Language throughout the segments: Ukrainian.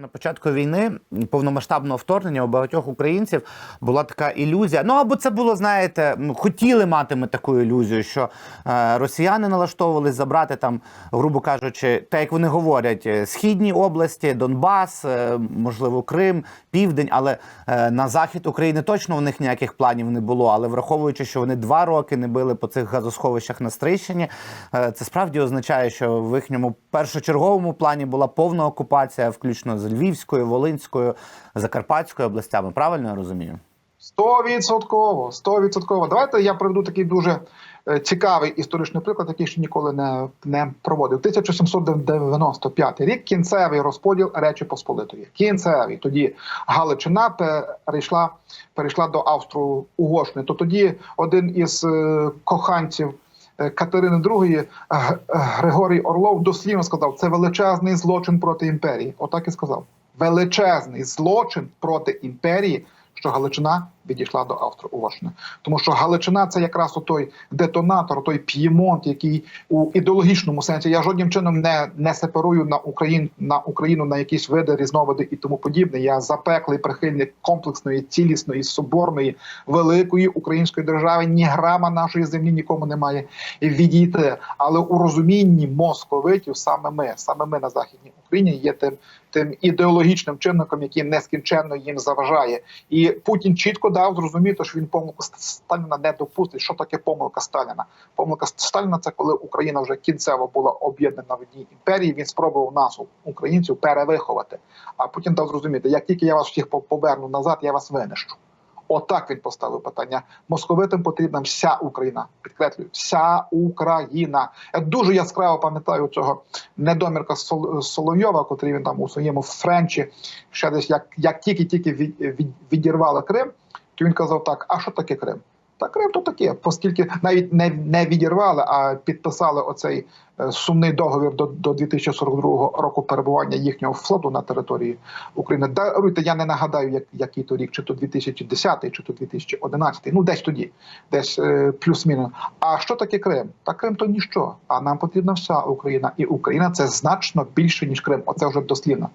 На початку війни повномасштабного вторгнення у багатьох українців була така ілюзія. Ну або це було, знаєте, хотіли мати ми таку ілюзію, що е, росіяни налаштовувались забрати там, грубо кажучи, так як вони говорять, е, східні області, Донбас, е, можливо, Крим, Південь, але е, на захід України точно у них ніяких планів не було. Але враховуючи, що вони два роки не били по цих газосховищах на Стрийщині, е, це справді означає, що в їхньому першочерговому плані була повна окупація, включно з Львівською, Волинською, Закарпатською областями. Правильно я розумію? Стовідсотково, стовідсотково. Давайте я приведу такий дуже е, цікавий історичний приклад, який ще ніколи не, не проводив. 1795 рік кінцевий розподіл Речі Посполитої. Кінцевий. Тоді Галичина перейшла, перейшла до Австро-Угорщини. То тоді один із е, коханців. Е, Катерини II Григорій Орлов дослівно сказав: це величезний злочин проти імперії. Отак і сказав: величезний злочин проти імперії, що Галичина відійшла до Австро-Угорщини. Тому що Галичина це якраз той детонатор, той п'ємонт, який у ідеологічному сенсі я жодним чином не, не сепарую на Україн на Україну на якісь види, різновиди і тому подібне. Я запеклий прихильник комплексної, цілісної, соборної, великої української держави. Ні грама нашої землі нікому не має відійти. Але у розумінні московитів саме ми, саме ми на західній Україні є тим тим ідеологічним чинником, який нескінченно їм заважає. І Путін чітко дав зрозуміти, що він помилку Сталіна не допустить. Що таке помилка Сталіна? Помилка Сталіна це коли Україна вже кінцево була об'єднана в одній імперії. Він спробував нас, українців, перевиховати. А Путін дав зрозуміти, як тільки я вас всіх поверну назад, я вас винищу. Отак він поставив питання. Московитам потрібна вся Україна. Підкреслюю, вся Україна. Я дуже яскраво пам'ятаю цього недомірка Сол- Соловйова, котрий він там у своєму Френчі ще десь як, як тільки-тільки від, від, відірвали Крим, то він казав так: а що таке Крим? Та Крим то таке, оскільки навіть не, не відірвали, а підписали оцей сумний договір до, до 2042 року перебування їхнього флоту на території України. Даруйте, я не нагадаю, як, який то рік, чи то 2010, чи то 2011, ну десь тоді, десь е, плюс-мінус. А що таке Крим? Та Крим то ніщо. А нам потрібна вся Україна. І Україна це значно більше, ніж Крим. Оце вже дослівна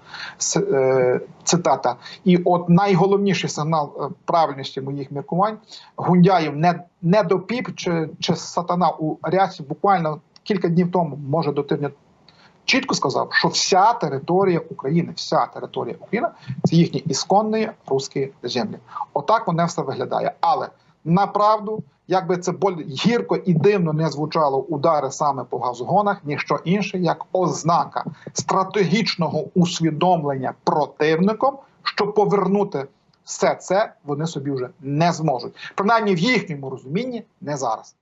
е, цитата. І от найголовніший сигнал е, правильності моїх міркувань Гундяєв не, не допіп чи, чи сатана у рясі буквально кілька днів тому, може до тижня, чітко сказав, що вся територія України, вся територія України це їхні ісконні русські землі. Отак воно все виглядає. Але направду, як би це боль гірко і дивно не звучало удари саме по газогонах, ніщо інше, як ознака стратегічного усвідомлення противником, що повернути все це вони собі вже не зможуть. Принаймні в їхньому розумінні не зараз.